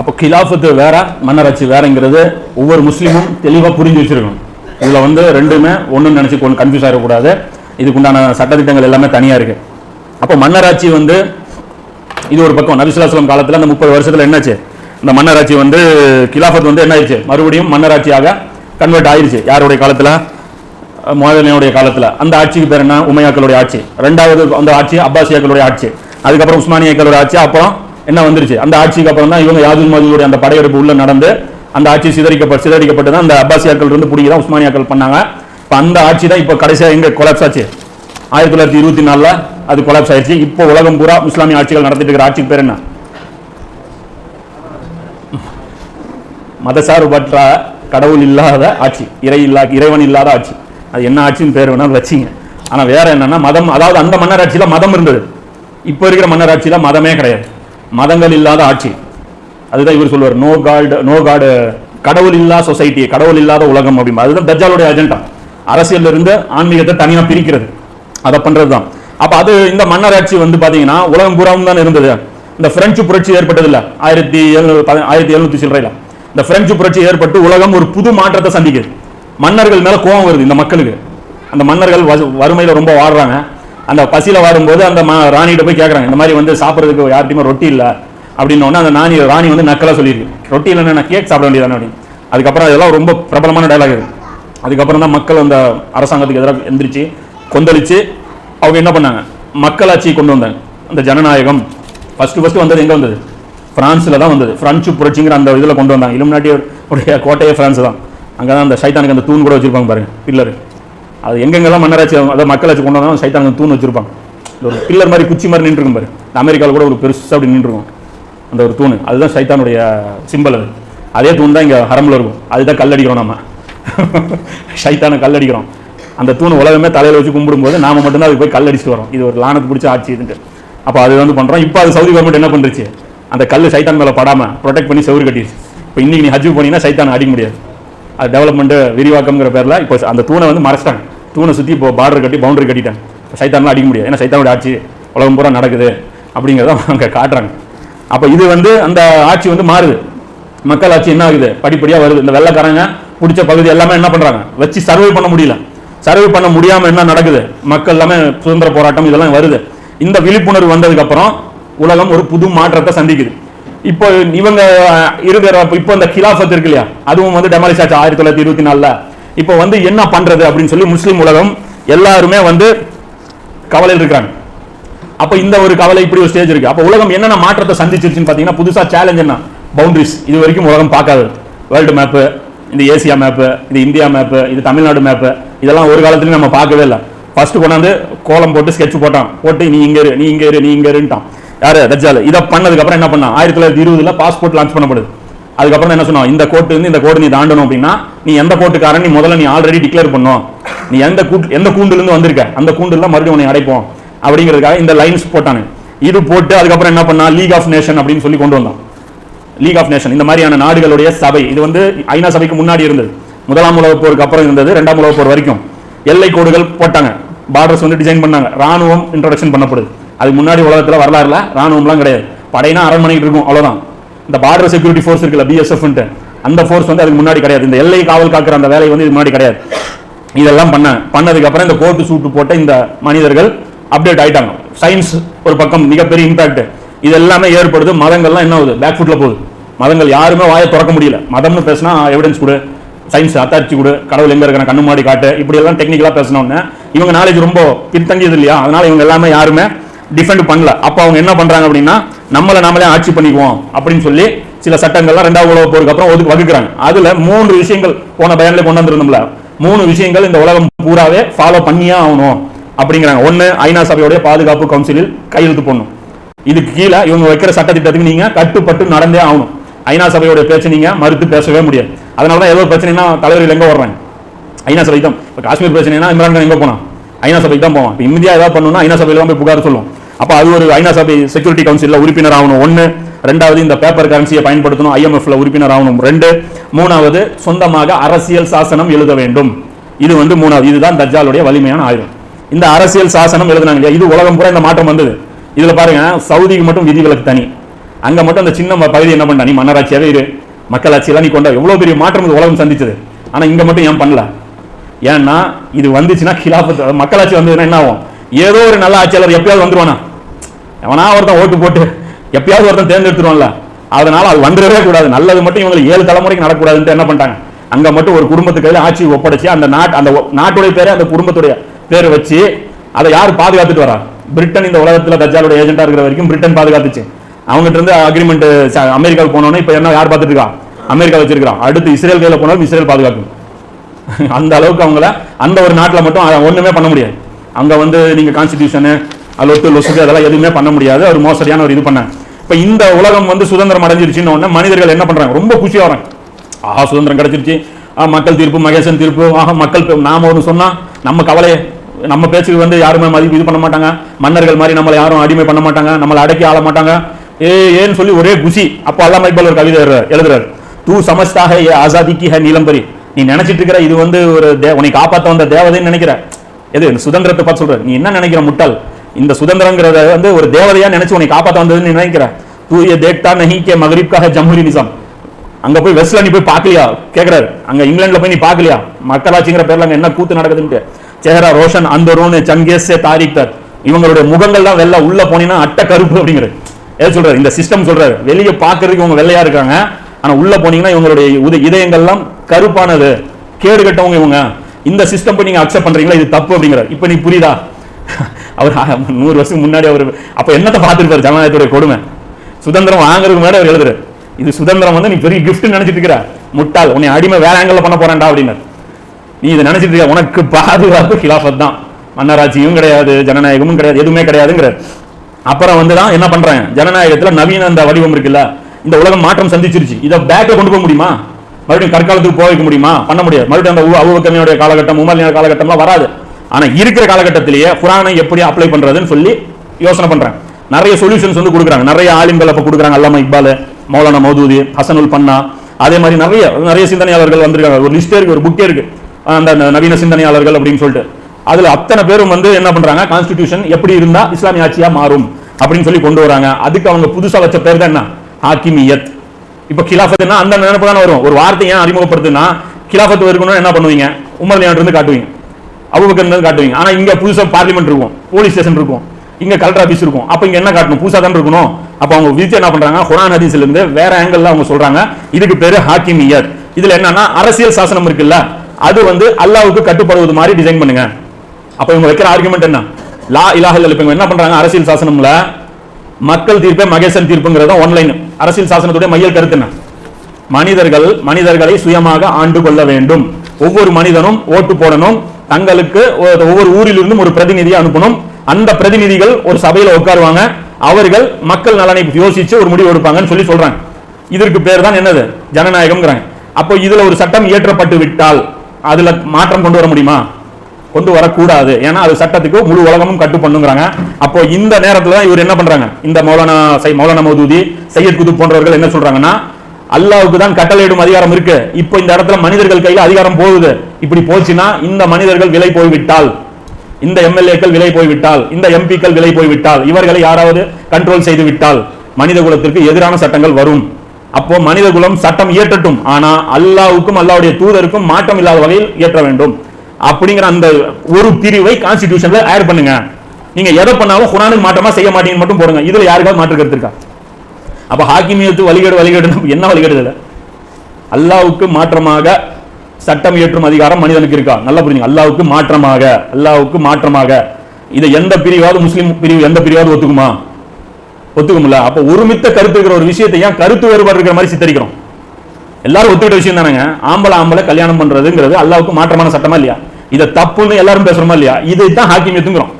அப்போ கிலாஃபத்து வேற மன்னராட்சி வேறங்கிறது ஒவ்வொரு முஸ்லீமும் தெளிவாக புரிஞ்சு வச்சிருக்கணும். இதில் வந்து ரெண்டுமே ஒன்றுன்னு நினச்சி கொஞ்சம் கன்ஃபியூஸ் ஆகிடக்கூடாது இதுக்குண்டான சட்டத்திட்டங்கள் எல்லாமே தனியாக இருக்குது அப்போ மன்னராட்சி வந்து இது ஒரு பக்கம். நபிசுல்லாஸ்லம் காலத்தில் அந்த முப்பது வருஷத்தில் என்னாச்சு? இந்த மன்னராட்சி வந்து கிலாஃபத் வந்து என்ன ஆயிடுச்சு? மறுபடியும் மன்னராட்சியாக கன்வெர்ட் ஆயிடுச்சு யாருடைய காலத்தில்? முகதலினுடைய காலத்தில். அந்த ஆட்சிக்கு பேர் என்ன? உமையாக்களுடைய ஆட்சி. ரெண்டாவது அந்த ஆட்சி அப்பாசியாக்களுடைய ஆட்சி. அதுக்கப்புறம் உஸ்மானியாக்களுடைய ஆட்சி. அப்புறம் என்ன வந்துருச்சு? அந்த ஆட்சிக்கு அப்புறம் தான் இவங்க யாதுல் மதுடைய அந்த படையெடுப்பு உள்ள நடந்து அந்த ஆட்சி சிதறிக்கப்பட்டு சிதறிக்கப்பட்டு தான் அந்த அப்பாசியாக்கள் இருந்து பிடிக்க தான் உஸ்மானியாக்கள் பண்ணாங்க. இப்போ அந்த ஆட்சி தான் இப்போ கடைசியாக எங்க கொலாப்ஸ் ஆச்சு? ஆயிரத்தி தொள்ளாயிரத்தி இருபத்தி நாலில் அது கொலாப்ஸ் ஆயிடுச்சு. இப்போ உலகம் பூரா இஸ்லாமிய ஆட்சிகள் நடத்திட்டு இருக்கிற ஆட்சிக்கு பேர் என்ன? மதசார்பற்ற கடவுள் இல்லாத ஆட்சி இறை இல்லா இறைவன் இல்லாத ஆட்சி. அது என்ன ஆட்சின்னு பேர் வேணாலும் வச்சிங்க. ஆனா வேற என்னன்னா மதம் அதாவது அந்த மன்னராட்சியில் மதம் இருந்தது. இப்போ இருக்கிற மன்னராட்சியில் மதமே கிடையாது. மதங்கள் இல்லாத ஆட்சி. அதுதான் இவர் சொல்லுவார் நோ காட் நோ காடு கடவுள் இல்லாத சொசைட்டி கடவுள் இல்லாத உலகம் அப்படிம்பா. அதுதான் தஜாலுடைய அஜெண்டா அரசியல் இருந்து ஆன்மீகத்தை தனியாக பிரிக்கிறது. அதை பண்ணுறது தான் அப்போ அது இந்த மன்னராட்சி வந்து பார்த்தீங்கன்னா உலகம் பூராவும் தான் இருந்தது. இந்த பிரெஞ்சு புரட்சி ஏற்பட்டதில்ல. ஆயிரத்தி எழுநூறு ஆயிரத்தி எழுநூத்தி சில்லறையில். இந்த பிரெஞ்சு புரட்சி ஏற்பட்டு உலகம் ஒரு புது மாற்றத்தை சந்திக்குது. மன்னர்கள் மேலே கோபம் வருது இந்த மக்களுக்கு. அந்த மன்னர்கள் வறுமையில் ரொம்ப வாடுறாங்க. அந்த பசியில் வாடும்போது அந்த மா ராணிகிட்ட போய் கேட்குறாங்க இந்த மாதிரி வந்து சாப்பிட்றதுக்கு யார்கிட்டையுமே ரொட்டி இல்லை. அப்படின்னு அந்த நாணி ராணி வந்து நக்கலாக சொல்லியிருக்கு ரொட்டி இல்லைன்னா நான் கேக் சாப்பிட வேண்டியதானே அப்படின்னு. அதுக்கப்புறம் அதெல்லாம் ரொம்ப பிரபலமான டைலாக் இது. அதுக்கப்புறம் தான் மக்கள் அந்த அரசாங்கத்துக்கு எதிராக எந்திரிச்சு கொந்தளித்து அவங்க என்ன பண்ணாங்க? மக்களாட்சி கொண்டு வந்தாங்க. அந்த ஜனநாயகம். ஃபஸ்ட்டு ஃபஸ்ட்டு வந்தது எங்கே வந்தது? ஃப்ரான்ஸில் தான் வந்தது. ஃப்ரெஞ்சு புரட்சிங்கிற அந்த இதில் கொண்டு வந்தாங்க. இலுமினாட்டி உடைய கோட்டையே ஃப்ரான்ஸ் தான். அங்கே தான் அந்த சைத்தானுக்கு அந்த தூண் கூட வச்சுருப்பாங்க பாருங்கள் பில்லர். அது எங்கெங்கெல்லாம் மன்னராட்சி அதாவது மக்களாட்சி கொண்டு வந்தாலும் சைத்தானுக்கு தூண் வச்சிருப்பாங்க. ஒரு பில்லர் மாதிரி குச்சி மாதிரி நின்றுருக்கும் பாரு. இந்த அமெரிக்காவில் கூட ஒரு பெருசாக அப்படி நின்றுருக்கும் அந்த ஒரு தூண். அதுதான் சைத்தானுடைய சிம்பல் அது. அதே தூண் தான் இங்கே ஹரம்பில் இருக்கும். அதுதான் கல்லடிக்கிறோம் நம்ம சைத்தானை கல்லடிக்கிறோம் அந்த தூண் உலகமே தலையில் வச்சு கும்பிடும்போது நாம மட்டும்தான் அதுக்கு போய் கல்லடிச்சுட்டு வரோம். இது ஒரு லானத்து பிடிச்ச ஆட்சி இதுன்ட்டு. அப்போ அது வந்து பண்ணுறோம் இப்போ அது சவுதி கவர்மெண்ட் என்ன பண்ணுச்சு அந்த கல் சைத்தான் மேலே படாமல் ப்ரொடெக்ட் பண்ணி செவ்வறு கட்டிடுச்சு இப்போ இன்னைக்கு நீ ஹஜ் போனீங்கன்னா சைத்தானை அடிக்க முடியாது. அது டெவலப்மெண்ட்டு விரிவாக்கம்ங்கிற பேரில் இப்போ அந்த தூணை வந்து மறைச்சிட்டாங்க. தூணை சுற்றி இப்போ பார்டர் கட்டி பவுண்டரி கட்டிட்டாங்க இப்போ சைத்தான்லாம் அடிக்க முடியாது. ஏன்னா சைத்தானோட ஆட்சி உலகம் பூரா நடக்குது அப்படிங்கிறத அவங்க காட்டுறாங்க. அப்போ இது வந்து அந்த ஆட்சி வந்து மாறுது. மக்கள் ஆட்சி என்ன ஆகுது? படிப்படியாக வருது. இந்த வெள்ளைக்காரங்க பிடிச்ச பகுதி எல்லாமே என்ன பண்ணுறாங்க வச்சு சர்வே பண்ண முடியல. சர்வே பண்ண முடியாமல் என்ன நடக்குது? மக்கள் எல்லாமே சுதந்திர போராட்டம் இதெல்லாம் வருது. இந்த விழிப்புணர்வு வந்ததுக்கப்புறம் உலகம் ஒரு புது மாற்றத்தை சந்திக்குது. இப்போ இவங்க இருக்கிற இப்போ இந்த கிலாஃபத் இருக்கு இல்லையா? அதுவும் வந்து டெமாலிஷ் ஆச்சு ஆயிரத்தி தொள்ளாயிரத்தி இருபத்தி நாலில். இப்போ வந்து என்ன பண்றது அப்படின்னு சொல்லி முஸ்லீம் உலகம் எல்லாருமே வந்து கவலையில் இருக்கிறாங்க அப்ப இந்த ஒரு கவலை இப்படி ஒரு ஸ்டேஜ் இருக்கு. அப்ப உலகம் என்னென்ன மாற்றத்தை சந்திச்சிருச்சுன்னு பாத்தீங்கன்னா புதுசா சேலஞ்ச் என்ன? பவுண்டரிஸ் இது வரைக்கும் உலகம் பார்க்காது வேர்ல்டு மேப்பு இந்த ஏசியா மேப்பு இது இந்தியா மேப்பு இது தமிழ்நாடு மேப்பு இதெல்லாம் ஒரு காலத்துலயும் நம்ம பார்க்கவே இல்லை. ஃபர்ஸ்ட் கொண்டாந்து கோலம் போட்டு ஸ்கெட்ச் போட்டான். போட்டு நீ இங்க இரு நீ இங்க இரு நீ இங்க இருன்ட்டான். யாரு? தஜ்ஜால். இதை பண்ணதுக்கு அப்புறம் என்ன பண்ணான்? ஆயிரத்தி தொள்ளாயிரத்தி இருபதுல பாஸ்போர்ட் லான்ச் பண்ணப்படுது. அதுக்கப்புறம் என்ன சொன்னோம்? இந்த கோட்டு வந்து இந்த கோடு நீ தாண்டணும் அப்படின்னா நீ எந்த கோட்டுக்காரன் நீ முதல்ல நீ ஆல்ரெடி டிக்ளேர் பண்ணும் நீ எந்த கூட்டு எந்த கூண்டுலேருந்து வந்திருக்க? அந்த கூண்டுல மறுபடியும் உன்னை அடைப்போம். அப்படிங்கிறதுக்காக இந்த லைன்ஸ் போட்டானு. இது போட்டு அதுக்கப்புறம் என்ன பண்ணா? லீக் ஆஃப் நேஷன் அப்படின்னு சொல்லி கொண்டு வந்தான். லீக் ஆஃப் நேஷன் இந்த மாதிரியான நாடுகளுடைய சபை. இது வந்து ஐநா சபைக்கு முன்னாடி இருந்தது. முதலாம் உலகப் போருக்கு அப்புறம் இருந்தது ரெண்டாம் உலகப் போர் வரைக்கும். எல்லை கோடுகள் போட்டாங்க. பார்டர்ஸ் வந்து டிசைன் பண்ணாங்க. ராணுவம் இன்ட்ரடக்ஷன் பண்ணப்படுது. அதுக்கு முன்னாடி உலகத்தில் வரலாறுல ராணுவம்லாம் கிடையாது. படைனா அரண்மனைக்கு இருக்கும் அவ்வளோதான் இந்த பார்டர் செக்யூரிட்டி ஃபோர்ஸ் இருக்குல்ல பிஎஸ்எஃப் அந்த ஃபோர்ஸ் வந்து அதுக்கு முன்னாடி கிடையாது. இந்த எல்லை காவல் காக்கிற அந்த வேலை வந்து இது முன்னாடி கிடையாது. இதெல்லாம் பண்ண பண்ணதுக்கு அப்புறம் இந்த கோட்டு சூட்டு போட்ட இந்த மனிதர்கள் அப்டேட் ஆயிட்டாங்க. சயின்ஸ் ஒரு பக்கம் மிகப்பெரிய இம்பாக்ட் இது எல்லாமே ஏற்படுது. மதங்கள்லாம் என்ன ஆகுது? பேக் ஃபுட்ல போகுது. மதங்கள் யாருமே வாயை திறக்க முடியல. மதம்னு பேசினா எவிடன்ஸ் கொடு. சயின்ஸ் அத்தாட்சி கொடு. கடவுள் எங்க இருக்கிற கண்ணு மாடி காட்டு. இப்படி எல்லாம் டெக்னிக்கலா பேசினோன்னு இவங்க நாலேஜ் ரொம்ப பின்தங்கியது இல்லையா? அதனால இவங்க எல்லாமே யாருமே டிஃபெண்ட் பண்ணல. அப்போ அவங்க என்ன பண்றாங்க அப்படின்னா நம்மளை நாமளே ஆட்சி பண்ணிக்குவோம் அப்படின்னு சொல்லி சில சட்டங்கள்லாம் ரெண்டாவது உலக போருக்கு அப்புறம் ஒதுக்கு வகுக்கிறாங்க. அதுல மூன்று விஷயங்கள் போன பயன்ல கொண்டு வந்திருந்தோம்ல. மூணு விஷயங்கள் இந்த உலகம் பூராவே ஃபாலோ பண்ணியே ஆகணும் அப்படிங்கிறாங்க. ஒன்று ஐநா சபையோடைய பாதுகாப்பு கவுன்சிலில் கையெழுத்து போடணும். இதுக்கு கீழே இவங்க வைக்கிற சட்டத்திட்டத்துக்கு நீங்கள் கட்டுப்பட்டு நடந்தே ஆகணும். ஐநா சபையோட பேச்சு நீங்கள் மறுத்து பேசவே முடியாது. அதனாலதான் ஏதோ பிரச்சனைனா தலைவர்கள் எங்கே வர்றாங்க. ஐநா சபை தான். இப்போ காஷ்மீர் பிரச்சனைனா இம்ரான் கான் எங்க போனான்? ஐநா சபைக்கு தான் போவான். இப்போ இந்தியா ஏதாவது பண்ணணும்னா ஐநா சபையில் தான் போய் புகார் சொல்லும். அப்போ அது ஒரு ஐநா சபை செக்யூரிட்டி கவுன்சிலில் உறுப்பினர் ஆகணும். ஒன்று ரெண்டாவது இந்த பேப்பர் கரன்சியை பயன்படுத்தணும். ஐஎம்எஃப்ல உறுப்பினர் ஆகணும். ரெண்டு. மூணாவது சொந்தமாக அரசியல் சாசனம் எழுத வேண்டும். இது வந்து மூணாவது. இதுதான் தஜ்ஜாலுடைய வலிமையான ஆயுதம். இந்த அரசியல் சாசனம் எழுதினாங்க இல்லையா? இது உலகம் பூரா இந்த மாற்றம் வந்தது. இதில் பாருங்க சவுதிக்கு மட்டும் விதிவிலக்கு தனி. அங்கே மட்டும் அந்த சின்ன ம- பகுதி என்ன பண்ண நீ மன்னராட்சியாகவே இரு. மக்களாட்சியெல்லாம் நீ கொண்டா. எவ்வளோ பெரிய மாற்றம் இந்த உலகம் சந்திச்சது. ஆனால் இங்கே மட்டும் ஏன் பண்ணல? ஏன்னா இது வந்துச்சுன்னா கிலாபத்து மக்களாட்சி வந்ததுன்னா என்ன ஆகும்? ஏதோ ஒரு நல்ல ஆட்சியாளர் எப்பயாவது வந்துருவானா? எவனா ஒருத்தன் ஓட்டு போட்டு எப்பயாவது ஒருத்தன் தேர்ந்தெடுத்துருவான்ல அதனால அது வந்துடவே கூடாது. நல்லது மட்டும் இவங்களுக்கு ஏழு தலைமுறைக்கு நடக்கூடாதுன்ட்டு என்ன பண்ணிட்டாங்க? அங்க மட்டும் ஒரு குடும்பத்து ஆட்சி ஒப்படைச்சு அந்த நாட் அந்த நாட்டுடைய பேரை அந்த குடும்பத்துடைய பேரை வச்சு அதை யார் பாதுகாத்துட்டு வரா? பிரிட்டன் இந்த உலகத்துல தஜாலுடைய ஏஜென்டா இருக்கிற வரைக்கும் பிரிட்டன் பாதுகாத்துச்சு. அவங்ககிட்ட இருந்து அக்ரிமெண்ட் அமெரிக்காவுக்கு போனோன்னே இப்ப என்ன யார் பார்த்துட்டு இருக்கா? அமெரிக்கா வச்சிருக்கிறான் அடுத்து இஸ்ரேல் கையில் போனாலும் இஸ்ரேல் பாதுகாக்கும். அந்த அளவுக்கு அவங்கள அந்த ஒரு நாட்டில் மட்டும் ஒன்றுமே பண்ண முடியாது. அங்கே வந்து நீங்கள் கான்ஸ்டியூஷனு லொட்டு லொசுக்கு அதெல்லாம் எதுவுமே பண்ண முடியாது. ஒரு மோசடியான ஒரு இது பண்ணாங்க இப்ப இந்த உலகம் வந்து சுதந்திரம் அடைஞ்சிருச்சுன்னு உடனே மனிதர்கள் என்ன பண்றாங்க? ரொம்ப குஷியாக வராங்க ஆஹா சுதந்திரம் கிடைச்சிருச்சு. மக்கள் தீர்ப்பு மகேசன் தீர்ப்பு. ஆஹா மக்கள் நாம் நாம ஒன்று சொன்னால் நம்ம கவலையை. நம்ம பேச்சுக்கு வந்து யாருமே மதிப்பு இது பண்ண மாட்டாங்க. மன்னர்கள் மாதிரி நம்மளை யாரும் அடிமை பண்ண மாட்டாங்க. நம்மளை அடக்கி ஆள மாட்டாங்க. ஏ ஏன்னு சொல்லி ஒரே குஷி. அப்போ அல்லாம இக்பால் ஒரு கவிதை எழுதுறாரு- தூ சமஸ்தாக ஏ ஆசாதிக்கு ஹ நீலம்பரி. நீ நினைச்சிட்டு இருக்கிற இது வந்து ஒரு தே- உன்னை காப்பாற்ற வந்த தேவதைன்னு நினைக்கிற. எது? சுதந்திரத்தை பார்த்து சொல்ற நீ என்ன நினைக்கிற முட்டாள்? இந்த சுதந்திரங்கிறத வந்து ஒரு தேவதையா நினைச்சு உன்னை காப்பாத்த வந்ததுன்னு நினைக்கிறேன். தூய தேட்டா நஹி கே மகரிப்காக ஜம்ஹூரி நிசாம். அங்க போய் வெஸ்ட்ல நீ போய் பார்க்கலையா? கேக்குறாரு. அங்க இங்கிலாந்துல போய் நீ பார்க்கலையா? மக்களாட்சிங்கிற பேர்ல அங்க என்ன கூத்து நடக்குதுன்ட்டு. சேஹரா ரோஷன் அந்தரோன் சங்கேஸ் தாரிக் தத் இவங்களுடைய முகங்கள் தான் வெள்ளை உள்ள போனீங்கன்னா அட்ட கருப்பு அப்படிங்கிறது எது சொல்றாரு இந்த சிஸ்டம் சொல்றாரு. வெளியே பார்க்கறதுக்கு இவங்க வெள்ளையா இருக்காங்க. ஆனா உள்ள போனீங்கன்னா இவங்களுடைய உத- இதயங்கள்லாம் கருப்பானது. கேடு கட்டவங்க இவங்க. இந்த சிஸ்டம் போய் நீங்க அக்செப்ட் பண்றீங்களா? இது தப்பு அப்படிங்கிறார். இப்ப நீ புரியுதா? அவர் நூறு வருஷம் முன்னாடி அவர் அப்ப என்னத்தை பார்த்துருப்பார் ஜனநாயகத்துடைய கொடுமை? சுதந்திரம் வாங்குறதுக்கு முன்னாடி அவர் எழுதுறாரு. இது சுதந்திரம் வந்து நீ பெரிய கிஃப்ட் நினைச்சிட்டு இருக்கிற. முட்டாள் உன்னை அடிமை வேற ஆங்கிள் பண்ண போறேன்டா அப்படின்னு நீ இதை நினைச்சிட்டு இருக்க உனக்கு பாதுகாப்பு கிலாஃபத் தான். மன்னராட்சியும் கிடையாது ஜனநாயகமும் கிடையாது எதுவுமே கிடையாதுங்கிற அப்புறம் வந்து தான் என்ன பண்றாங்க? ஜனநாயகத்துல நவீன அந்த வடிவம் இருக்குல்ல இந்த உலகம் மாற்றம் சந்திச்சிருச்சு. இதை பேக்கை கொண்டு போக முடியுமா? மறுபடியும் கற்காலத்துக்கு போக வைக்க முடியுமா? பண்ண முடியாது. மறுபடியும் அந்த அவுபக்கமியோடைய காலகட்டம் உமர்னியோட காலகட்டம்லாம் வராது. ஆனா இருக்கிற காலகட்டத்திலேயே குரானை எப்படி அப்ளை பண்றதுன்னு சொல்லி யோசனை பண்றாங்க நிறைய சொல்யூஷன்ஸ் வந்து கொடுக்குறாங்க. நிறைய ஆலிம்கள் அப்போ கொடுக்குறாங்க. அல்லாம இக்பால் மௌலானா மௌதூதி ஹசனுல் பன்னா அதே மாதிரி நிறைய நிறைய சிந்தனையாளர்கள் வந்திருக்காங்க. ஒரு லிஸ்டே இருக்கு ஒரு புக்கே இருக்கு. அந்த நவீன சிந்தனையாளர்கள் அப்படின்னு சொல்லிட்டு. அதுல அத்தனை பேரும் வந்து என்ன பண்றாங்க? கான்ஸ்டிடியூஷன் எப்படி இருந்தா இஸ்லாமிய ஆட்சியா மாறும் அப்படின்னு சொல்லி கொண்டு வராங்க. அதுக்கு அவங்க புதுசா வச்ச பேர் தான் என்ன? ஹாக்கிமியத். இப்ப கிலாஃபத்னா அந்த நினைப்பு தானே வரும். ஒரு வார்த்தையை அறிமுகப்படுத்துனா கிலாஃபத்து இருக்கணும்னு என்ன பண்ணுவீங்க? உமர் இருந்து காட்டுவீங்க. அபுபக்கர் காட்டுவீங்க. ஆனா இங்க புதுசா பார்லிமெண்ட் இருக்கும் போலீஸ் ஸ்டேஷன் இருக்கும் இங்க கலெக்டர் ஆபீஸ் இருக்கும். அப்ப இங்க என்ன காட்டணும்? புதுசா தான் இருக்கணும். அப்ப அவங்க விதிச்சு என்ன பண்றாங்க ஹுரான் ஹதீஸ்ல இருந்து வேற ஆங்கிள் அவங்க சொல்றாங்க. இதுக்கு பேரு இயர் இதுல என்னன்னா அரசியல் சாசனம் இருக்குல்ல அது வந்து அல்லாவுக்கு கட்டுப்படுவது மாதிரி டிசைன் பண்ணுங்க. அப்ப இவங்க வைக்கிற ஆர்குமெண்ட் என்ன? லா இலாஹ இவங்க என்ன பண்றாங்க? அரசியல் சாசனம்ல மக்கள் தீர்ப்பே மகேசன் தீர்ப்புங்கிறது ஒன்லைன் அரசியல் சாசனத்துடைய மையல் கருத்து என்ன? மனிதர்கள் மனிதர்களை சுயமாக ஆண்டு கொள்ள வேண்டும். ஒவ்வொரு மனிதனும் ஓட்டு போடணும். தங்களுக்கு ஒவ்வொரு ஊரிலிருந்தும் ஒரு பிரதிநிதியை அனுப்பணும். அந்த பிரதிநிதிகள் ஒரு சபையில உட்காருவாங்க. அவர்கள் மக்கள் நலனை யோசிச்சு ஒரு முடிவு எடுப்பாங்கன்னு சொல்லி சொல்றாங்க. இதற்கு பேர் தான் என்னது? ஜனநாயகம்ங்கிறாங்க. அப்போ இதுல ஒரு சட்டம் இயற்றப்பட்டு விட்டால் அதுல மாற்றம் கொண்டு வர முடியுமா? கொண்டு வரக்கூடாது. ஏன்னா அது சட்டத்துக்கு முழு உலகமும் கட்டு பண்ணுங்கிறாங்க. அப்போ இந்த நேரத்தில் தான் இவர் என்ன பண்றாங்க? இந்த மௌலானா சை மௌலானா மௌதூதி சையத் குதுப் போன்றவர்கள் என்ன சொல்றாங்கன்னா அல்லாவுக்கு தான் கட்டளையிடும் அதிகாரம் இருக்கு. இப்போ இந்த இடத்துல மனிதர்கள் கையில் அதிகாரம் போகுது. இப்படி போச்சுன்னா இந்த மனிதர்கள் விலை போய்விட்டால் இந்த எம்எல்ஏக்கள் விலை போய்விட்டால் இந்த எம்பிக்கள் விலை போய்விட்டால் இவர்களை யாராவது கண்ட்ரோல் செய்து விட்டால் மனித குலத்திற்கு எதிரான சட்டங்கள் வரும். அப்போ மனித குலம் சட்டம் இயற்றட்டும். ஆனா அல்லாவுக்கும் அல்லாவுடைய தூதருக்கும் மாற்றம் இல்லாத வகையில் இயற்ற வேண்டும். அப்படிங்கிற அந்த ஒரு பிரிவை கான்ஸ்டிடியூஷன்ல ஆட் பண்ணுங்க. நீங்க எதை பண்ணாலும் குரானுக்கு மாற்றமா செய்ய மாட்டீங்கன்னு மட்டும் போடுங்க. இதுல யாருக்காவது மாற்று கருத்து இருக்கா? அப்ப ஹாக்கிமியத்து வழிகேடு வழிகேடு என்ன வழிகேடு இதுல? அல்லாவுக்கு மாற்றமாக சட்டம் இயற்றும் அதிகாரம் மனிதனுக்கு இருக்கா? நல்லா புரியுங்க அல்லாவுக்கு மாற்றமாக அல்லாவுக்கு மாற்றமாக. இதை எந்த பிரிவாவது முஸ்லீம் பிரிவு எந்த பிரிவாவது ஒத்துக்குமா? ஒத்துக்கும்ல. அப்ப ஒருமித்த கருத்து இருக்கிற ஒரு விஷயத்தை ஏன் கருத்து வேறுபாடு இருக்கிற மாதிரி சித்தரிக்கிறோம்? எல்லாரும் ஒத்துக்கிட்ட விஷயம் தானேங்க. ஆம்பளை ஆம்பளை கல்யாணம் பண்றதுங்கிறது அல்லாவுக்கு மாற்றமான சட்டமா இல்லையா? இதை தப்புன்னு எல்லாரும் பேசுறோமா இல்லையா? இதுதான் ஹாக்கிமியத்துங்கிறோம்.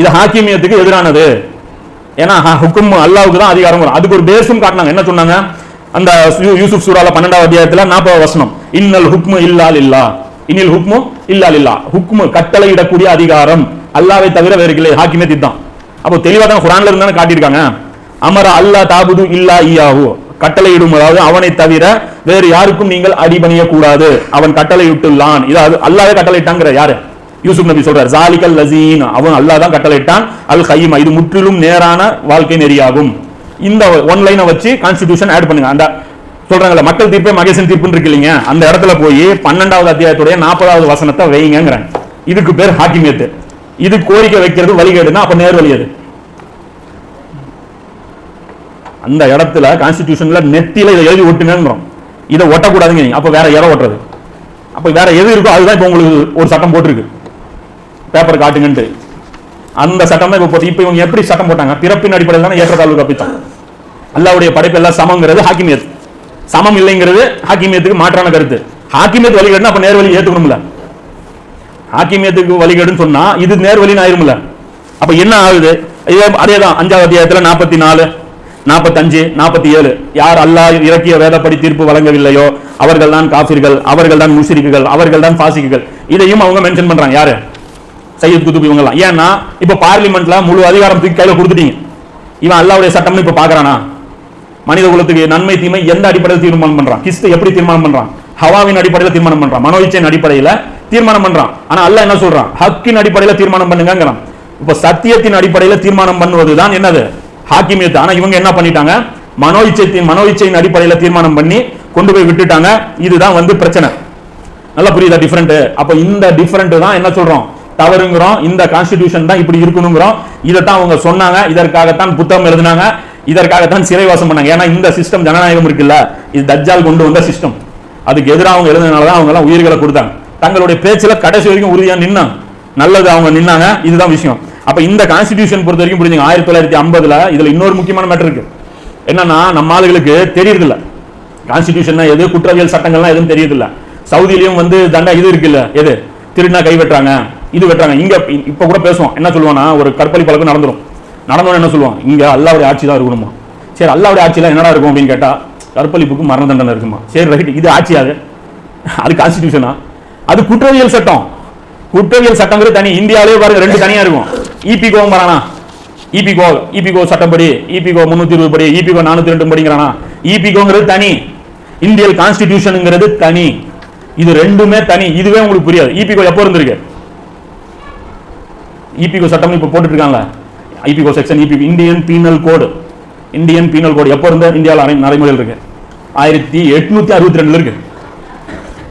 இது ஹாக்கிமியத்துக்கு எதிரானது. ஏன்னா ஹுக்கும் அல்லாவுக்கு தான் அதிகாரம் வரும். அதுக்கு ஒரு பேஸும் காட்டினாங்க. என்ன சொன்னாங்க? அந்த யூசுப் சூரால பன்னெண்டாவது அத்தியாயத்துல நாற்பது வசனம். இன்னல் ஹுக்மு இல்லால் இல்லா இனில் ஹுக்மு இல்லால் இல்லா ஹுக்மு கட்டளையிடக்கூடிய அதிகாரம். அல்லாவை தவிர வேறு இல்லை. ஹாக்கிமியத் இதுதான் அப்போ தெளிவாக தான் குரான்ல இருந்தானே காட்டியிருக்காங்க. அமர அல்லா தாபுது இல்லா இயாஹு கட்டளையிடும் அதாவது அவனை தவிர வேறு யாருக்கும் நீங்கள் அடிபணிய கூடாது அவன் கட்டளையிட்டுள்ளான். இதாவது அல்லாவே கட்டளையிட்டாங்கிற யாரு? யூசுப் நபி சொல்றார். ஜாலிகல் லசீன் அவன் அல்லாஹ் தான் கட்டளையிட்டான். அல் ஹைமா இது முற்றிலும் நேரான வாழ்க்கை நெறியாகும். இந்த ஒன் லைனை வச்சு கான்ஸ்டிடியூஷன் ஆட் பண்ணுங்க. அந்த சொல்றாங்கல்ல மக்கள் தீர்ப்பே மகேசன் தீர்ப்புன்னு இருக்கு இல்லைங்க. அந்த இடத்துல போய் பன்னெண்டாவது அத்தியாயத்துடைய நாற்பதாவது வசனத்தை வைங்கிறாங்க இதுக்கு பேர் ஹாக்கிமியத்து இது கோரிக்கை வைக்கிறது வழிகேடுனா அப்ப நேர் வழி அது அந்த இடத்துல கான்ஸ்டிடியூஷன்ல நெத்தியில இதை எழுதி ஒட்டுங்கிறோம் இதை ஒட்டக்கூடாதுங்க நீங்க. அப்ப வேற எதை ஒட்டுறது? அப்ப வேற எது இருக்கோ அதுதான் இப்ப உங்களுக்கு ஒரு சட்டம் போட்டிருக்கு. பேப்பர் காட்டுங்கன்ட்டு. அந்த சட்டம் தான் இப்ப போட்டு இப்ப இவங்க எப்படி சட்டம் போட்டாங்க? பிறப்பின் அடிப்படையில் தானே ஏற்றத்தாழ்வு கப்பித்தான் அல்லாவுடைய படைப்பு எல்லாம் சமங்கிறது ஹாக்கிமியத் சமம் இல்லைங்கிறது ஹாக்கிமியத்துக்கு மாற்றான கருத்து. ஹாக்கிமியத்து வழிகேடுனா அப்ப நேர்வழி ஏத்துக்கணும்ல. ஹாக்கிமியத்துக்கு வழிகேடுன்னு சொன்னா இது நேர்வழின்னு ஆயிரும்ல. அப்ப என்ன ஆகுது? இதே அதேதான். அஞ்சாவது அத்தியாயத்துல நாற்பத்தி நாலு நாற்பத்தஞ்சு நாற்பத்தி ஏழு யார் அல்லாஹ் இறக்கிய வேதப்படி தீர்ப்பு வழங்கவில்லையோ அவர்கள் தான் காஃபிர்கள் அவர்கள் தான் முஷிரிக்குகள் அவர்கள் தான் பாசிக்குகள் இதையும் அவங்க மென்ஷன் பண்றாங்க. யாரு? சையத் குதுப் இவங்கலாம் ஏன்னா இப்ப பார்லிமெண்ட்ல முழு அதிகாரம் தூக்கி கையில கொடுத்துட்டீங்க. இவன் அல்லாவுடைய சட்டம்னு இப்ப பாக்குறானா? மனித குலத்துக்கு நன்மை தீமை எந்த அடிப்படையில் தீர்மானம் பண்றான்? கிஸ்து எப்படி தீர்மானம் பண்றான்? ஹவாவின் அடிப்படையில் தீர்மானம் பண்றான். மனோச்சின் அடிப்படையில் தீர்மானம் பண்றான். ஆனா அல்ல என்ன சொல்றான்? ஹக்கின் அடிப்படையில் தீர்மானம் பண்ணுங்கிறான் இப்ப சத்தியத்தின் அடிப்படையில் தீர்மானம் பண்ணுவதுதான் என்னது? ஹாக்கிமியத்து. ஆனா இவங்க என்ன பண்ணிட்டாங்க? மனோ இச்சைத்தின் மனோ இச்சையின் அடிப்படையில் தீர்மானம் பண்ணி கொண்டு போய் விட்டுட்டாங்க. இதுதான் வந்து பிரச்சனை. நல்லா புரியுதா டிஃபரெண்ட் அப்ப இந்த டிஃபரெண்ட் தான் என்ன சொல்றோம்? தவறுங்கிறோம். இந்த கான்ஸ்டிடியூஷன் தான் இப்படி இருக்கணுங்கிறோம். இதைத்தான் அவங்க சொன்னாங்க. இதற்காகத்தான் புத்தகம் எழுதினாங்க. இதற்காகத்தான் சிறைவாசம் பண்ணாங்க. ஏன்னா இந்த சிஸ்டம் ஜனநாயகம் இருக்குல்ல. இது தஜ்ஜால் கொண்டு வந்த சிஸ்டம் அதுக்கு எதிராக அவங்க எழுதுனால தான் அவங்க எல்லாம் உயிர்களை கொடுத்தாங்க. தங்களுடைய பேச்சுல கடைசி வரைக்கும் உறுதியாக நின்னாங்க. நல்லது அவங்க நின்னாங்க. இதுதான் விஷயம். அப்போ இந்த கான்ஸ்டிடியூஷன் பொறுத்த வரைக்கும் புரிஞ்சுங்க. ஆயிரத்தி தொள்ளாயிரத்தி ஐம்பதுல இதில் இன்னொரு முக்கியமான மேட்டர் இருக்கு. என்னன்னா நம்ம ஆளுகளுக்கு தெரியறது இல்ல கான்ஸ்டிடியூஷன் எது குற்றவியல் சட்டங்கள்லாம் எதுவும் தெரியுது சவுதியிலையும் வந்து தண்டை இது இருக்குல்ல. எது? திருடினா கை வெட்டுறாங்க இது வெட்டுறாங்க. இங்க இப்போ கூட பேசுவோம். என்ன சொல்லுவோம்னா ஒரு கற்பழி பழக்கம் நடந்துடும் நடந்தோன்னு என்ன சொல்லுவான்? இங்க அல்லாவுடைய ஆட்சி தான் இருக்கணுமா? சரி அல்லாவுடைய ஆட்சியில என்னடா இருக்கும் அப்படின்னு கேட்டா கற்பழிப்புக்கு மரண தண்டனை இருக்குமா? சரி ரைட் இது ஆட்சியாது அது கான்ஸ்டியூஷனா அது குற்றவியல் சட்டம். குற்றவியல் சட்டங்கிறது தனி இந்தியாவிலே பாருங்க ரெண்டு தனியா இருக்கும். இபி கோவம் வரானா? இபி கோ இபி கோ சட்டப்படி இபி கோ முன்னூத்தி இருபது படி இபி கோ நானூத்தி ரெண்டு படிங்கிறானா? இபி கோங்கிறது தனி. இந்தியன் கான்ஸ்டிடியூஷனுங்கிறது தனி. இது ரெண்டுமே தனி. இதுவே உங்களுக்கு புரியாது. இபி கோ எப்போ இருந்திருக்கு? இபிகோ சட்டம் இப்போ போட்டுட்டு இருக்காங்களா? IPC section EB Indian penal code Indian penal code எப்போ இருந்தால் இந்தியாவில் அரை நடைமுறையில் இருக்கு. ஆயிரத்தி எட்நூத்தி அறுபத்தி ரெண்டுல இருக்கு.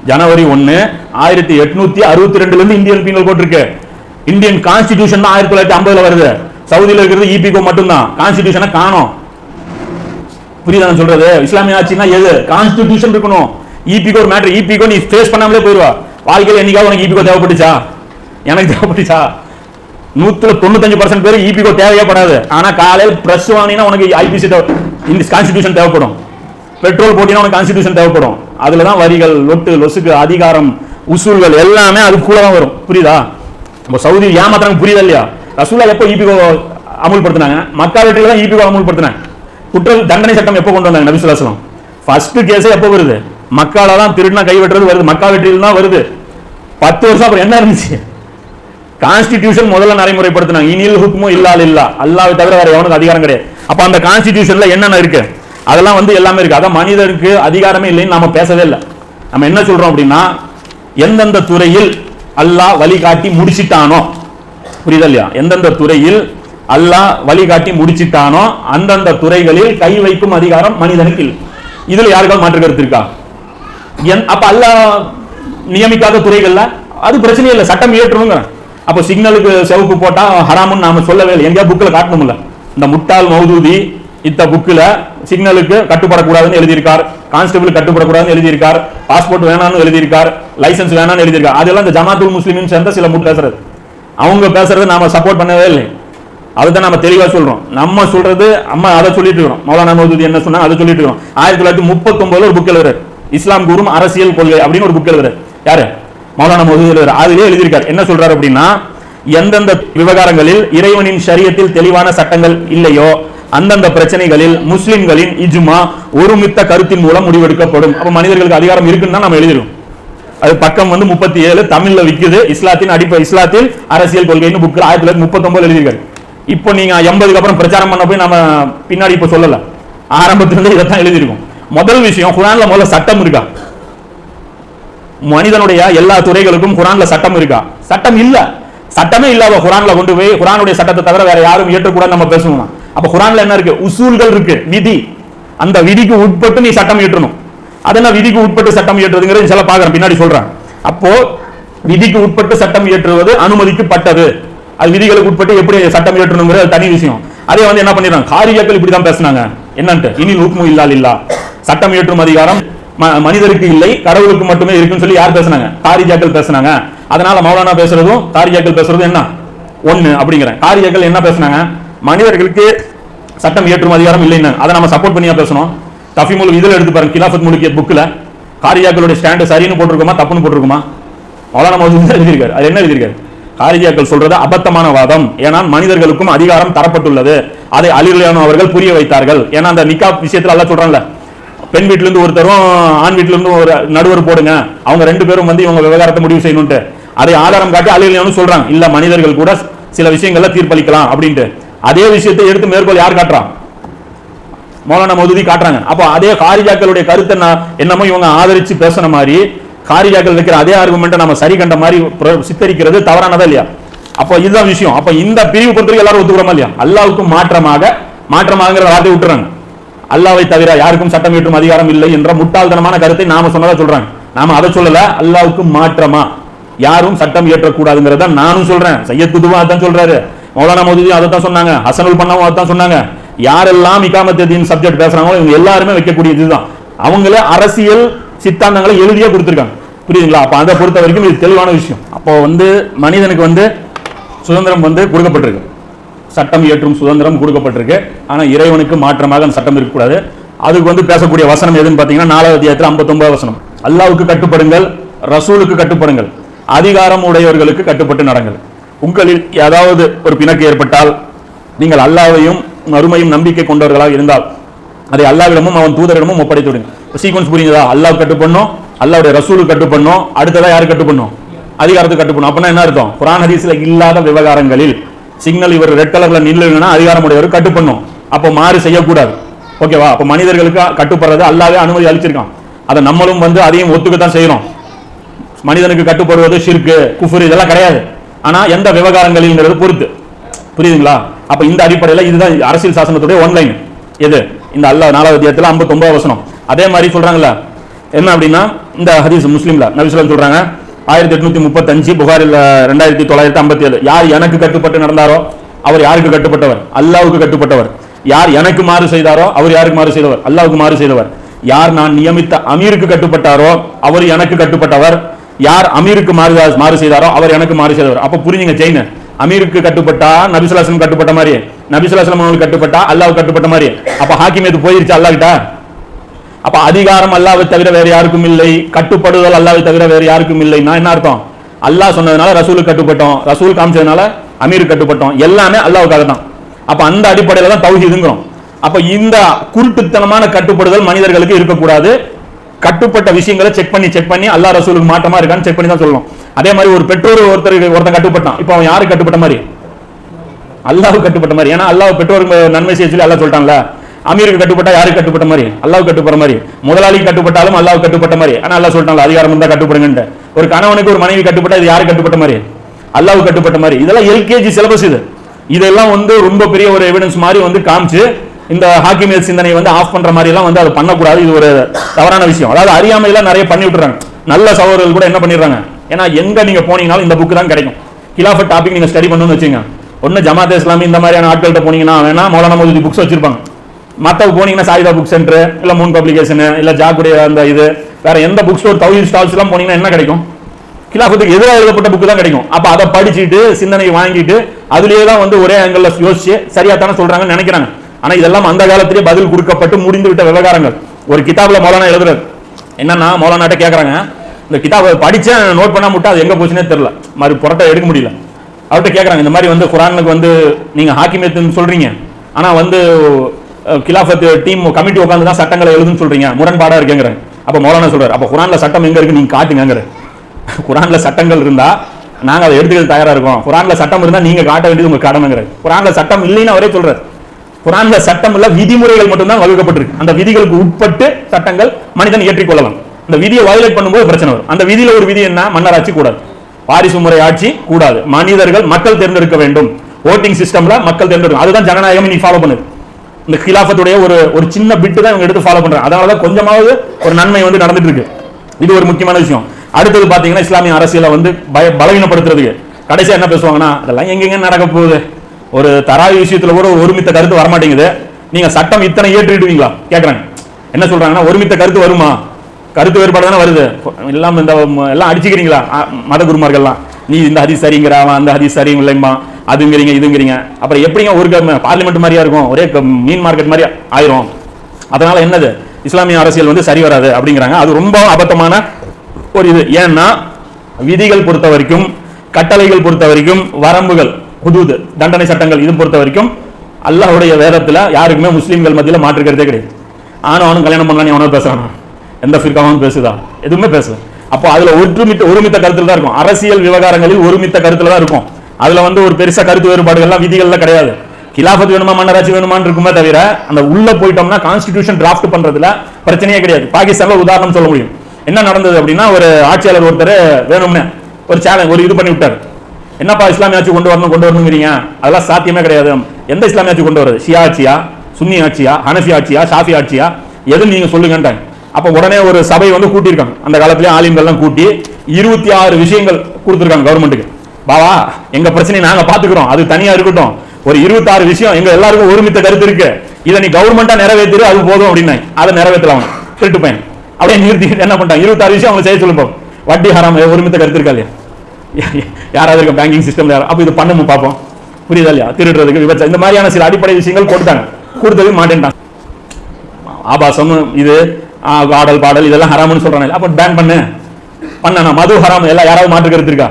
ஜனவரி ஒன்னு ஆயிரத்தி எட்நூத்தி அறுபத்தி ரெண்டுல இருந்து இந்தியன் பீனல் கோட் இருக்கு. இந்தியன் கான்ஸ்டிடியூஷன் தான் ஆயிரத்தி தொள்ளாயிரத்தி ஐம்பதுல வருது. சவுதியில் இருக்கிறது இபிகோ மட்டும்தான். கான்ஸ்டிடியூஷனை காணும். புரியுதா நான் சொல்றது? இஸ்லாமிய ஆட்சினா எது? கான்ஸ்டிடியூஷன் இருக்கணும். இபிகோ ஒரு மேட்டர் இபிகோ நீ ஃபேஸ் பண்ணாமலே போயிடுவா வாழ்க்கையில் என்னைக்காவது உனக்கு இபிகோ தேவைப்பட்டுச்சா? எனக்கு தேவைப்பட்டுச்சா? நூத்துல தொண்ணூத்தஞ்சு பர்சன்ட் பேர் இபிகோ தேவையே படாது ஆனா காலையில் பிரஸ் வாங்கினா உனக்கு ஐபிசி இந்த கான்ஸ்டிடியூஷன் தேவைப்படும். பெட்ரோல் போட்டினா உனக்கு கான்ஸ்டிடியூஷன் தேவைப்படும். அதுல தான் வரிகள் லொட்டு லொசுக்கு அதிகாரம் உசூல்கள் எல்லாமே அது கூட தான் வரும். புரியுதா? நம்ம சவுதி ஏமாத்துறாங்க புரியுதா இல்லையா? ரசூலா எப்போ இபிகோ அமுல்படுத்தினாங்க? மக்கா வெற்றியில தான் இபிகோ அமுல்படுத்தினாங்க. குற்ற தண்டனை சட்டம் எப்போ கொண்டு வந்தாங்க நபிசுல்லாஸ்லாம் ஃபர்ஸ்ட் கேஸே எப்போ வருது? மக்கால தான் திருடினா கை வெட்டுறது வருது மக்கா வெற்றியில் தான் வருது. பத்து வருஷம் அப்புறம் என்ன இருந்துச்சு? கான்ஸ்டிடியூஷன் முதல்ல நடைமுறைப்படுத்தினாங்க. இனியில் ஹுக்மும் இல்லால் இல்லா அல்லாவை தவிர வேற எவனுக்கு அதிகாரம் கிடையாது. அப்ப அந்த கான்ஸ்டிடியூஷன்ல என்னென்ன இருக்கு? அதெல்லாம் வந்து எல்லாமே இருக்கு. அதான் மனிதருக்கு அதிகாரமே இல்லைன்னு நாம பேசவே இல்லை. நம்ம என்ன சொல்றோம் அப்படின்னா எந்தெந்த துறையில் அல்லாஹ் வழிகாட்டி முடிச்சிட்டானோ புரியுதா இல்லையா? எந்தெந்த துறையில் அல்லாஹ் வழிகாட்டி முடிச்சிட்டானோ அந்தந்த துறைகளில் கை வைக்கும் அதிகாரம் மனிதனுக்கு இல்லை. இதுல யாருக்காவது மாற்று கருத்து இருக்கா? என் அப்ப அல்லாஹ் நியமிக்காத துறைகள்ல? அது பிரச்சனை இல்லை. சட்டம் இயற்றணுங்க அப்போ சிக்னலுக்கு செவப்பு போட்டால் ஹராமுன்னு நாம சொல்லவே இல்லை. எங்கேயா புக்கில் காட்டணும்ல. இந்த முட்டாள் மௌதூதி இத்த புக்கில் சிக்னலுக்கு கட்டுப்படக்கூடாதுன்னு எழுதியிருக்கார். கான்ஸ்டபிள் கட்டுப்படக்கூடாதுன்னு எழுதியிருக்கார். பாஸ்போர்ட் வேணாம்னு எழுதியிருக்கார். லைசென்ஸ் வேணாம்னு எழுதியிருக்கார். அதெல்லாம் இந்த ஜமாத்துல் முஸ்லீம்னு சேர்ந்த சில முட் பேசுறது. அவங்க பேசுறது நாம சப்போர்ட் பண்ணவே இல்லை. அதுதான் நம்ம தெளிவாக சொல்றோம். நம்ம சொல்றது அம்மா அதை சொல்லிட்டு இருக்கிறோம். மௌலானா மௌதூதி என்ன சொன்னா அதை சொல்லிட்டு இருக்கிறோம். ஆயிரத்தி தொள்ளாயிரத்தி முப்பத்தி ஒரு புக் எழுதுறாரு. இஸ்லாம் குரும் அரசியல் கொள்கை அப்படின்னு ஒரு புக் எழுதுறாரு. யாரு? மௌலானா மௌதூதி அதுவே எழுதியிருக்கார். என்ன சொல்றாரு அப்படின்னா எந்தெந்த விவகாரங்களில் இறைவனின் சரியத்தில் தெளிவான சட்டங்கள் இல்லையோ அந்தந்த பிரச்சனைகளில் முஸ்லிம்களின் இஜுமா ஒருமித்த கருத்தின் மூலம் முடிவெடுக்கப்படும். அப்ப மனிதர்களுக்கு அதிகாரம் இருக்குன்னு தான் நம்ம எழுதிடும் அது பக்கம் வந்து முப்பத்தி ஏழு தமிழ்ல விக்குது. இஸ்லாத்தின் அடிப்படை இஸ்லாத்தில் அரசியல் கொள்கைன்னு புக் ஆயிரத்தி தொள்ளாயிரத்தி முப்பத்தொன்பது எழுதியிருக்காரு. இப்போ நீங்க எண்பதுக்கு அப்புறம் பிரச்சாரம் பண்ண போய் நம்ம பின்னாடி இப்போ சொல்லல. ஆரம்பத்துல இருந்து இதைத்தான் எழுதியிருக்கோம். முதல் விஷயம் குரான்ல முதல்ல சட்டம் இருக்கா? மனிதனுடைய எல்லா துறைகளுக்கும் குரான்ல சட்டம் இருக்கா? சட்டம் இல்ல. சட்டமே இல்லாத குரான்ல கொண்டு போய் குரானுடைய சட்டத்தை தவிர வேற யாரும் ஏற்றக்கூடாது நம்ம பேசணும்? அப்ப குரான்ல என்ன இருக்கு? உசூல்கள் இருக்கு. விதி. அந்த விதிக்கு உட்பட்டு நீ சட்டம் ஏற்றணும் அதெல்லாம் விதிக்கு உட்பட்டு சட்டம் இயற்றுறதுங்கிறது சில பாக்குறேன் பின்னாடி சொல்றேன் அப்போ விதிக்கு உட்பட்டு சட்டம் இயற்றுவது அனுமதிக்கப்பட்டது. அது விதிகளுக்கு உட்பட்டு எப்படி சட்டம் இயற்றணுங்கிறது தனி விஷயம். அதே வந்து என்ன பண்ணிடுறாங்க? காரியாக்கள் இப்படி தான் பேசுனாங்க. என்னன்ட்டு? இனி ஹுக்மு இல்லால் இல்லா சட்டம் இயற்றும் அதிகாரம் மனிதருக்கு இல்லை கடவுளுக்கு மட்டுமே இருக்குன்னு சொல்லி யார் பேசுனாங்க? காரிஜாக்கள் பேசுனாங்க. அதனால மௌலானா பேசுறதும் காரிஜாக்கள் பேசுறதும் என்ன? ஒண்ணு அப்படிங்கிறேன். காரியாக்கள் என்ன பேசுனாங்க? மனிதர்களுக்கு சட்டம் ஏற்றும் அதிகாரம் இல்லைன்னு. அதை நம்ம சப்போர்ட் பண்ணியா பேசணும். தஃபிமுல் இதில் எடுத்து பாருங்க கிலாஃபத் முழுக்கிய புக்கில் காரியாக்களுடைய ஸ்டாண்டு சரின்னு போட்டிருக்குமா தப்புன்னு போட்டிருக்குமா? மௌலானா மௌதூதி எழுதியிருக்காரு. அது என்ன எழுதியிருக்காரு? காரிஜியாக்கள் சொல்றது அபத்தமான வாதம். ஏன்னா மனிதர்களுக்கும் அதிகாரம் தரப்பட்டுள்ளது. அதை அலிலியானோ அவர்கள் புரிய வைத்தார்கள். ஏன்னா அந்த நிக்காப் விஷயத்தில் எல்லாம் சொல்றாங்கல்ல பெண் வீட்ல இருந்து ஒருத்தரும் ஆண் வீட்ல இருந்து ஒரு நடுவர் போடுங்க. அவங்க ரெண்டு பேரும் வந்து இவங்க விவகாரத்தை முடிவு செய்யணும்ட்டு அதை ஆதாரம் காட்டி அலிலியானு சொல்றாங்க. இல்ல மனிதர்கள் கூட சில விஷயங்கள்ல தீர்ப்பளிக்கலாம் அப்படின்ட்டு. அதே விஷயத்தை எடுத்து மேற்கோள் யார் காட்டுறான் மௌலானா மதுதி காட்டுறாங்க. அப்போ அதே காரிஜாக்களுடைய கருத்தை நான் என்னமோ இவங்க ஆதரிச்சு பேசுன மாதிரி காரிஜாக்கள் வைக்கிற அதே ஆர்குமெண்ட்டை நம்ம சரி கண்ட மாதிரி சித்தரிக்கிறது தவறானதா இல்லையா? அப்போ இதுதான் விஷயம். அப்போ இந்த பிரிவு பொறுத்தவரைக்கும் எல்லாரும் ஒத்துக்கிறோமா இல்லையா? அல்லாவுக்கும் மாற்றமாக மாற்றமாகங்கிற வார்த்தையை விட்டுறாங்க. அல்லாவை தவிர யாருக்கும் சட்டம் இயற்றும் அதிகாரம் இல்லை என்ற முட்டாள்தனமான கருத்தை நாம சொன்னதா சொல்றாங்க. நாம அதை சொல்லல அல்லாவுக்கு மாற்றமா? யாரும் சட்டம் இயற்றக்கூடாதுங்கிறத நானும் சொல்றேன். சையத் குதுவா அதான் சொல்றாரு. மௌலானா மோதியும் அதை தான் சொன்னாங்க. ஹசனுல் பண்ணவும் அதான் சொன்னாங்க. யாரெல்லாம் இக்காமத்தின் சப்ஜெக்ட் பேசுறாங்களோ இவங்க எல்லாருமே வைக்கக்கூடிய இதுதான். அவங்களே அரசியல் சித்தாந்தங்களை எழுதியே கொடுத்துருக்காங்க. புரியுதுங்களா? அப்ப அதை பொறுத்த வரைக்கும் இது தெளிவான விஷயம். அப்போ வந்து மனிதனுக்கு வந்து சுதந்திரம் வந்து கொடுக்கப்பட்டிருக்கு. சட்டம் இயற்றும் சுதந்திரம் கொடுக்கப்பட்டிருக்கு. ஆனால் இறைவனுக்கு மாற்றமாக அந்த சட்டம் இருக்கக்கூடாது. அதுக்கு வந்து பேசக்கூடிய வசனம் எதுன்னு பார்த்தீங்கன்னா நாலாவது அத்தியாயத்தில் 59 வசனம். அல்லாவுக்கு கட்டுப்படுங்கள் ரசூலுக்கு கட்டுப்படுங்கள் அதிகாரம் உடையவர்களுக்கு கட்டுப்பட்டு நடங்கள். உங்களில் ஏதாவது ஒரு பிணக்கு ஏற்பட்டால் நீங்கள் அல்லாவையும் மறுமையும் நம்பிக்கை கொண்டவர்களாக இருந்தால் அதை அல்லாவிடமும் அவன் தூதரிடமும் ஒப்படைத்து விடுங்க சீக்வன்ஸ் புரியுதா அல்லாஹ் கட்டுப்படணும் அல்லாவுடைய ரசூலுக்கு கட்டுப்படணும் அடுத்ததாக யாரு கட்டுப்படணும்? அதிகாரத்துக்கு கட்டுப்படணும். அப்படின்னா என்ன அர்த்தம்? குரான் ஹதீஸில் இல்லாத விவகாரங்களில் சிக்னல் இவர் ரெட் கலர்ல நில்லுங்கன்னா அதிகாரமுடையவர் பண்ணும் அப்போ மாறு செய்யக்கூடாது. ஓகேவா அப்போ மனிதர்களுக்கு கட்டுப்படுறது அல்லாவே அனுமதி அளிச்சிருக்கான். அதை நம்மளும் வந்து அதையும் ஒத்துக்கத்தான் செய்யறோம். மனிதனுக்கு கட்டுப்படுவது ஷிர்கு குஃபுர் இதெல்லாம் கிடையாது. ஆனா எந்த விவகாரங்களில்ங்கிறது பொறுத்து. புரியுதுங்களா? அப்ப இந்த அடிப்படையில் இதுதான் அரசியல் சாசனத்துடைய ஒன்லைன் எது? இந்த அல்லாஹ் நாலாவது தேதியில் ஐம்பத்தி ஒன்பது வசனம். அதே மாதிரி சொல்றாங்கல்ல. என்ன அப்படின்னா இந்த ஹதீஸ் முஸ்லீம்ல நபிசுலம் சொல்றாங்க ஆயிரத்தி எட்நூத்தி முப்பத்தஞ்சு புகாரில் ரெண்டாயிரத்தி தொள்ளாயிரத்தி ஐம்பத்தி ஏழு. யார் எனக்கு கட்டுப்பட்டு நடந்தாரோ அவர் யாருக்கு கட்டுப்பட்டவர்? அல்லாவுக்கு கட்டுப்பட்டவர். யார் எனக்கு மாறு செய்தாரோ அவர் யாருக்கு மாறு செய்தவர்? அல்லாவுக்கு மாறு செய்தவர். யார் நான் நியமித்த அமீருக்கு கட்டுப்பட்டாரோ அவர் எனக்கு கட்டுப்பட்டவர். யார் அமீருக்கு மாறு மாறு செய்தாரோ அவர் எனக்கு மாறு செய்தவர். அப்ப புரிஞ்சுங்க செயின் அமீருக்கு கட்டுப்பட்டா நபிசுலாசனம் கட்டுப்பட்ட மாதிரி நபிசுலாசனம் அவங்களுக்கு கட்டுப்பட்டா அல்லாஹ் கட்டுப்பட்ட மாதிரி அப்ப ஹாக்கிமேத்து போயிருச்சு அல்லாஹ்கிட்ட? அப்ப அதிகாரம் அல்லாவை தவிர வேற யாருக்கும் இல்லை. கட்டுப்படுதல் அல்லாவை தவிர வேற யாருக்கும் இல்லைன்னா என்ன அர்த்தம்? அல்லாஹ் சொன்னதுனால ரசூலுக்கு கட்டுப்பட்டோம். ரசூல் காமிச்சதுனால அமீருக்கு கட்டுப்பட்டோம். எல்லாமே அல்லாவுக்காக தான். அப்ப அந்த அடிப்படையில தான் தௌஹீதுங்கிறோம். அப்ப இந்த குருட்டுத்தனமான கட்டுப்படுதல் மனிதர்களுக்கு இருக்கக்கூடாது. கட்டுப்பட்ட விஷயங்களை செக் பண்ணி செக் பண்ணி அல்லாஹ் ரசூலுக்கு மாற்றமா இருக்கான்னு செக் பண்ணி தான் சொல்லணும். அதே மாதிரி ஒரு பெற்றோர் ஒருத்தர் ஒருத்தன் கட்டுப்பட்டான். இப்போ அவன் யாரு கட்டுப்பட்ட மாதிரி? அல்லாஹ் கட்டுப்பட்ட மாதிரி. ஏன்னா அல்லாஹ் பெற்றோருக்கு நன்மை செய்ய சொல்லி அல்லாஹ் சொல்லிட்டான்ல. அமீருக்கு கட்டுப்பட்டா யாருக்கு கட்டுப்பட்ட மாதிரி? அல்லாவுக்கு கட்டுப்படுற மாதிரி. முதலாளி கட்டுப்பட்டாலும் அல்லாவுக்கு கட்டுப்பட்ட மாதிரி. ஆனால் அல்லா சொல்லிட்டான்ல அதிகாரம் தான் கட்டுப்படுங்கன்ட்டு. ஒரு கணவனுக்கு ஒரு மனைவி கட்டுப்பட்டா இது யாருக்கு கட்டுப்பட்ட மாதிரி? அல்லாவுக்கு கட்டுப்பட்ட மாதிரி. இதெல்லாம் எல்கேஜி சிலபஸ் இது. இதெல்லாம் வந்து ரொம்ப பெரிய ஒரு எவிடன்ஸ் மாதிரி வந்து காமிச்சு இந்த ஹாக்கிமியல் சிந்தனை வந்து ஆஃப் பண்ற மாதிரி எல்லாம் வந்து அதை பண்ணக்கூடாது. இது ஒரு தவறான விஷயம். அதாவது அறியாமையெல்லாம் நிறைய பண்ணி விட்டுறாங்க. நல்ல சகோதரர்கள் கூட என்ன பண்ணிடுறாங்க? ஏன்னா எங்க நீங்க போனீங்கனாலும் இந்த புக்கு தான் கிடைக்கும். கிலாஃபட் டாபிக் நீங்க ஸ்டடி பண்ணணும்னு வச்சுங்க ஒன்னு ஜமாத் இஸ்லாமி இந்த மாதிரியான ஆட்கள்கிட்ட போனீங்கன்னா வேணா மௌலானா மோதி புக்ஸ் வச்சிருப்பாங்க. மற்ற போனீங்கன்னா சாயிதா புக் சென்டர் இல்ல மூன் பப்ளிகேஷன் இல்ல ஜாக்குடைய அந்த இது வேற எந்த புக் ஸ்டோர் தௌசண்ட் ஸ்டால்ஸ் எல்லாம் போனீங்கன்னா என்ன கிடைக்கும்? கிலாஃபத்துக்கு எதிராக எழுதப்பட்ட புக்கு தான் கிடைக்கும். அப்ப அதை படிச்சுட்டு சிந்தனையை வாங்கிட்டு அதுலயே தான் வந்து ஒரே ஆங்கிள் யோசிச்சு சரியா தானே சொல்றாங்கன்னு நினைக்கிறாங்க. ஆனா இதெல்லாம் அந்த காலத்திலேயே பதில் கொடுக்கப்பட்டு முடிந்து விட்ட விவகாரங்கள். ஒரு கிதாபில் மௌலானா எழுதுறது என்னன்னா மௌலானாட்ட கேட்குறாங்க இந்த கிதாபை படிச்சேன் நோட் பண்ண முட்டா அது எங்க போச்சுன்னே தெரியல. மாதிரி புரட்ட எடுக்க முடியல. அவர்கிட்ட கேட்குறாங்க இந்த மாதிரி வந்து குரானுக்கு வந்து நீங்க ஹாக்கிமேத்துன்னு சொல்றீங்க. ஆனா வந்து கிலாஃபத்து கிலாஃபத் டீம் கமிட்டி உட்காந்து தான் சட்டங்களை எழுதுன்னு சொல்றீங்க. முரண்பாடா இருக்குங்கிறேன் அப்ப மௌலானா சொல்றாரு. அப்போ குரான்ல சட்டம் எங்க இருக்கு? நீங்க காட்டுங்கிற குரான்ல சட்டங்கள் இருந்தா நாங்க அதை எடுத்துக்கிறது தயாரா இருக்கோம். குரான்ல சட்டம் இருந்தா நீங்க காட்ட வேண்டியது உங்க கடமைங்கிற. குரான்ல சட்டம் இல்லைன்னு அவரே சொல்றாரு. குரான்ல சட்டம் இல்ல விதிமுறைகள் மட்டும்தான் வகுக்கப்பட்டிருக்கு. அந்த விதிகளுக்கு உட்பட்டு சட்டங்கள் மனிதன் ஏற்றிக்கொள்ளலாம் இந்த விதியை வயலேட் பண்ணும்போது பிரச்சனை வரும். அந்த விதியில ஒரு விதி என்ன? மன்னராட்சி கூடாது. வாரிசு முறை ஆட்சி கூடாது. மனிதர்கள் மக்கள் தேர்ந்தெடுக்க வேண்டும். ஓட்டிங் சிஸ்டம்ல மக்கள் தேர்ந்தெடுக்கும் அதுதான் ஜனநாயகம். நீ ஃபாலோ பண்ணுது. இந்த கிலாஃபத்துடைய ஒரு ஒரு சின்ன பிட்டு தான் இவங்க எடுத்து ஃபாலோ பண்றாங்க. அதனால தான் கொஞ்சமாவது ஒரு நன்மை வந்து நடந்துட்டு இருக்கு இது ஒரு முக்கியமான விஷயம். அடுத்தது பாத்தீங்கன்னா இஸ்லாமிய அரசியலை வந்து பய பலவீனப்படுத்துறதுக்கு. கடைசியாக என்ன பேசுவாங்கன்னா அதெல்லாம் எங்கெங்க நடக்க போகுது? ஒரு தராவி விஷயத்தில் கூட ஒரு ஒருமித்த கருத்து வரமாட்டேங்குது. நீங்கள் சட்டம் இத்தனை ஏற்றிடுவீங்களா? கேட்குறாங்க என்ன சொல்கிறாங்கன்னா ஒருமித்த கருத்து வருமா? கருத்து வேறுபாடு தானே வருது. எல்லாம் இந்த எல்லாம் அடிச்சுக்கிறீங்களா? மத குருமார்கள்லாம் நீ இந்த ஹதி சரிங்கிறா அந்த ஹதி சரியும் இல்லைம்மா அதுங்கிறீங்க இதுங்கிறீங்க. அப்புறம் எப்படிங்க ஒரு பார்லிமெண்ட் மாதிரியா இருக்கும்? ஒரே மீன் மார்க்கெட் மாதிரி ஆயிரும். அதனால என்னது? இஸ்லாமிய அரசியல் வந்து சரி வராது அப்படிங்கிறாங்க. அது ரொம்ப அபத்தமான ஒரு இது. ஏன்னா விதிகள் பொறுத்த வரைக்கும் கட்டளைகள் பொறுத்த வரைக்கும் வரம்புகள் புதுது தண்டனை சட்டங்கள் இது பொறுத்த வரைக்கும் அல்லாஹ்வுடைய வேதத்தில் யாருக்குமே முஸ்லீம்கள் மத்தியில் மாற்றுக்கிறதே கிடையாது. ஆனவனும் அவனும் கல்யாணம் பண்ணலாம் அவனும் பேசுறானா? எந்த ஃபிர்காவும் பேசுதா? எதுவுமே பேசுது அப்போ அதில் ஒற்றுமித்த ஒருமித்த கருத்தில் தான் இருக்கும். அரசியல் விவகாரங்களில் ஒருமித்த கருத்தில் தான் இருக்கும். அதில் வந்து ஒரு பெருசாக கருத்து வேறுபாடுகள்லாம் விதிகள்லாம் கிடையாது. கிலாஃபத் வேணுமா மன்னராட்சி வேணுமான்னு இருக்குமே தவிர அந்த உள்ள போயிட்டோம்னா கான்ஸ்டிடியூஷன் டிராஃப்ட் பண்றதுல பிரச்சனையே கிடையாது. பாகிஸ்தான்ல உதாரணம் சொல்ல முடியும். என்ன நடந்தது அப்படின்னா ஒரு ஆட்சியாளர் ஒருத்தர் வேணும்னு ஒரு சேலஞ்ச் ஒரு இது பண்ணி விட்டார். என்னப்பா இஸ்லாமிய ஆட்சி கொண்டு வரணும் கொண்டு வரணுங்கிறீங்க? அதெல்லாம் சாத்தியமே கிடையாது. எந்த இஸ்லாமிய ஆட்சி கொண்டு வருது ஷியா ஆட்சியா? சுன்னி ஆட்சியா? ஹனஃபி ஆட்சியா? ஷாஃபி ஆட்சியா? எது நீங்க சொல்லுங்கன்றாங்க அப்போ உடனே ஒரு சபை வந்து கூட்டியிருக்காங்க. அந்த காலத்திலேயே ஆலிம்கள்லாம் கூட்டி இருபத்தி ஆறு விஷயங்கள் கொடுத்துருக்காங்க கவர்மெண்ட்டுக்கு பாவா எங்க பிரச்சனையை நாங்க பாத்துக்கிறோம் அது தனியா இருக்கட்டும். ஒரு இருபத்தாறு விஷயம். எங்க எல்லாருக்கும் ஒருமித்த கருத்து இருக்கு. இதை நீ கவர்மெண்டா நிறைவேற்றிரு அது போதும் அப்படின்னு. அதை நிறைவேற்றலாம் திருட்டு பையன். அப்படியே நிறுத்தி என்ன பண்ணிட்டாங்க இருபத்தாறு விஷயம் அவங்க செய்ய சொல்லுப்போம் வட்டி ஹராம ஒருமித்த கருத்து இருக்கா இல்லையா? யாராவது இருக்க பேங்கிங் சிஸ்டம்ல யாரும் அப்ப இது பண்ணுங்க பார்ப்போம். புரியுதா இல்லையா? திருடுறதுக்கு விபச்சாரம் இந்த மாதிரியான சில அடிப்படை விஷயங்கள் கொடுத்தாங்க கொடுத்தது மாட்டேன்ட்டான். ஆபாசம் இது. ஆ, ஆடல் பாடல் இதெல்லாம் ஹராம்னு சொல்றாங்க அப்ப பேன் பண்ணு. பண்ணா மது ஹராம் எல்லாம் யாராவது மாற்று கருத்து இருக்கா?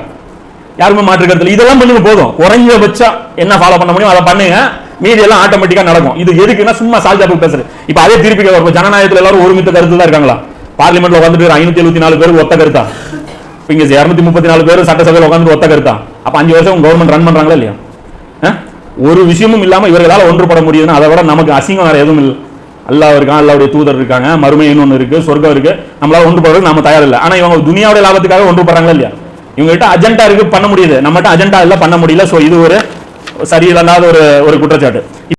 யாருமே மாற்றுக்கிறது கருத்து இல்லை. இதெல்லாம் பண்ணுங்க போதும். குறைஞ்சபட்சம் என்ன ஃபாலோ பண்ண முடியும் அதை பண்ணுங்க. மீதி எல்லாம் ஆட்டோமேட்டிக்கா நடக்கும். இது எதுக்குன்னா சும்மா சால்ஜாப்பு பேசுறது. இப்ப அதே திருப்பி வரும் ஜனநாயகத்துல எல்லாரும் ஒருமித்த கருத்து தான் இருக்காங்களா? பார்லிமெண்ட்ல உட்காந்துட்டு ஐநூத்தி எழுபத்தி நாலு பேர் ஒத்த கருத்தா? இங்க இருநூத்தி முப்பத்தி நாலு பேர் சட்டசபையில் உட்காந்து ஒத்த கருத்தா? அப்ப அஞ்சு வருஷம் கவர்மெண்ட் ரன் பண்றாங்களா இல்லையா? ஒரு விஷயமும் இல்லாம இவர்களால் ஒன்றுபட முடியுதுன்னா அதை விட நமக்கு அசிங்கம் வேற எதுவும் இல்லை. அல்லாஹ் இருக்கான் அல்லாவுடைய தூதர் இருக்காங்க. மறுமைன்னு ஒன்று இருக்கு சொர்க்கம் இருக்கு. நம்மளால ஒன்று போடுறது நம்ம தயார் இல்லை. ஆனா இவங்க துனியாவுடைய லாபத்துக்காக ஒன்று போடுறாங்களா இல்லையா? இவங்ககிட்ட அஜெண்டா இருக்கு பண்ண முடியுது. நம்மகிட்ட அஜெண்டா இல்ல பண்ண முடியல. சோ இது ஒரு சரியில்லாத ஒரு ஒரு குற்றச்சாட்டு.